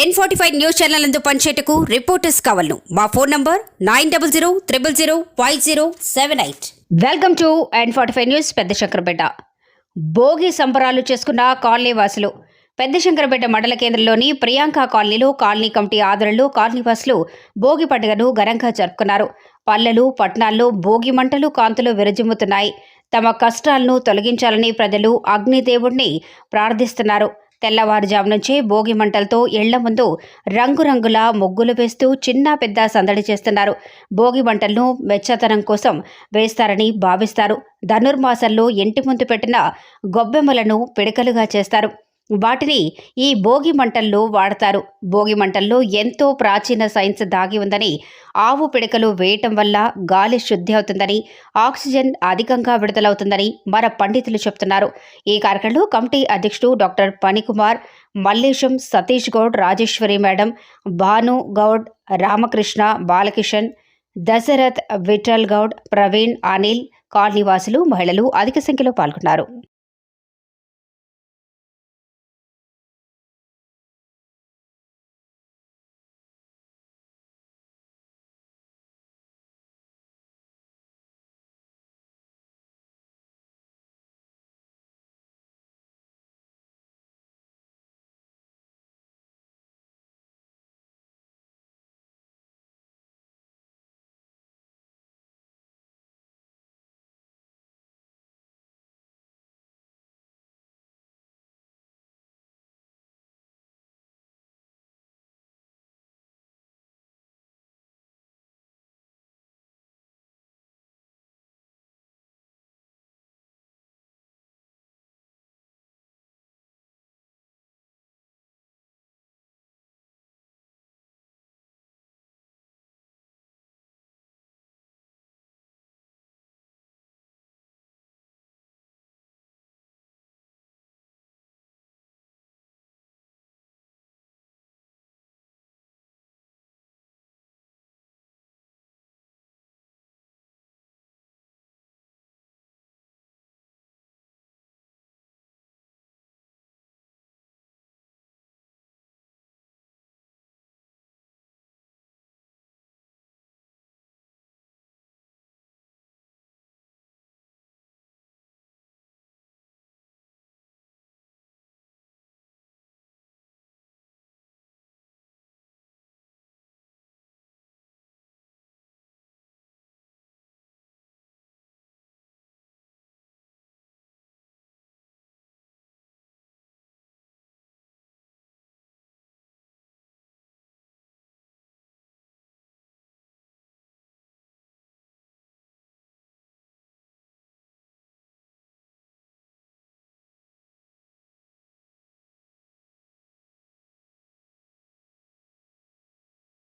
N forty five news channel అందు పనిచేయటకు reporters కావాలను. మా phone number nine double zero triple zero five zero seven eight welcome to N forty five news Pedda Shankarapet Bhogi సంబరాలు చేసుకున్న colony వాసులు. పెద్ద శంకరపేట మండల కేంద్రంలోని ప్రియాంక కాలనీలో కాలనీ కమిటీ ఆధ్వర్యంలో కాలనీ వాసులు భోగి పండుగను ఘనంగా జరుపుకున్నారు. పల్లెలు పట్టణాల్లో భోగి మంటలు కాంతులు విరజిమ్ముతున్నాయి. తమ కష్టాలను తొలగించాలని ప్రజలు అగ్నిదేవుణ్ణి ప్రార్థిస్తున్నారు. తెల్లవారుజాము నుంచే భోగి మంటలతో ఇళ్ళ ముందు రంగురంగుల ముగ్గులు వేస్తూ చిన్న పెద్ద సందడి చేస్తున్నారు. భోగి మంటలను మెచ్చతనం కోసం వేస్తారని భావిస్తారు. ధనుర్మాసంలో ఇంటి ముందు పెట్టిన గొబ్బెమ్మలను పిడకలుగా చేస్తారు. వాటిని ఈ భోగి మంటల్లో వాడతారు. భోగి మంటల్లో ఎంతో ప్రాచీన సైన్స్ దాగి ఉందని ఆవు పిడకలు వేయటం వల్ల గాలి శుద్ధి అవుతుందని ఆక్సిజన్ అధికంగా విడుదలవుతుందని మన పండితులు చెప్తున్నారు. ఈ కార్యక్రమంలో కమిటీ అధ్యక్షుడు డాక్టర్ పనికుమార్ మల్లేశం సతీష్ గౌడ్ రాజేశ్వరి మేడం భాను గౌడ్ రామకృష్ణ బాలకిషన్ దశరథ్ విఠల్ గౌడ్ ప్రవీణ్ అనిల్ కాలనీవాసులు మహిళలు అధిక సంఖ్యలో పాల్గొన్నారు.